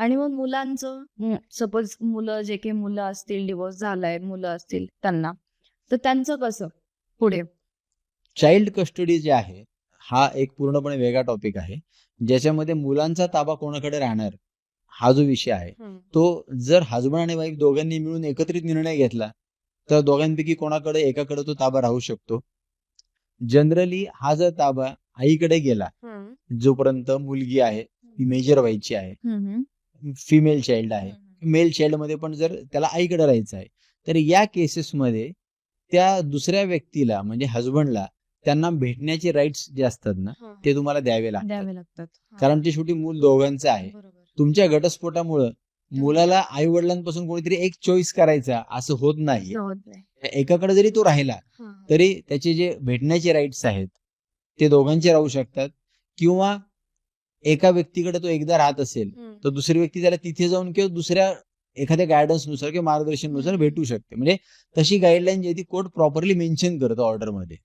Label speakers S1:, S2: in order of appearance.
S1: आणि मग मुलांचं सपोज मुलं जे काही मुलं असतील डिवोर्स झालाय मुलं असतील त्यांना तर त्यांचं कसं पुढे?
S2: चाइल्ड कस्टडी जे आहे हा एक पूर्णपणे वेगळा टॉपिक आहे. ज्याच्यामध्ये मुलांचा ताबा कोणाकडे राहणार हा जो विषय आहे तो जर हजबंड आणि वाईफ दोघांनी मिळून एकत्रित निर्णय घेतला तर दोघांपैकी कोणाकडे एकाकडे तो ताबा राहू शकतो. जनरली हा जर ताबा आईकडे गेला जोपर्यंत मुलगी आहे ती मेजर व्हायची आहे फिमेल चाइल्ड आहे. मेल चाइल्डमध्ये पण जर त्याला आईकडे राहायचं आहे तर या केसेसमध्ये त्या दुसऱ्या व्यक्तीला म्हणजे हजबंडला त्यांना भेटण्याचे राईट्स जे असतात ना ते तुम्हाला द्यावे लागतात. कारण ते शेवटी मूल दोघांचं आहे. तुमच्या घटस्फोटामुळं मुलाला आई वडिलांपासून कोणीतरी एक चॉईस करायचा असं
S1: होत नाही.
S2: एकाकडे जरी तो राहिला तरी त्याचे जे भेटण्याचे राईट्स आहेत ते दोघांचे राहू शकतात. किंवा एका व्यक्तीकडे तो एकदा राहत असेल तर दुसरी व्यक्ती त्याला तिथे जाऊन किंवा दुसऱ्या एखाद्या गायडन्सनुसार किंवा मार्गदर्शननुसार भेटू शकते. म्हणजे तशी गाईडलाईन जी आहे ती कोर्ट प्रॉपरली मेन्शन करतो ऑर्डरमध्ये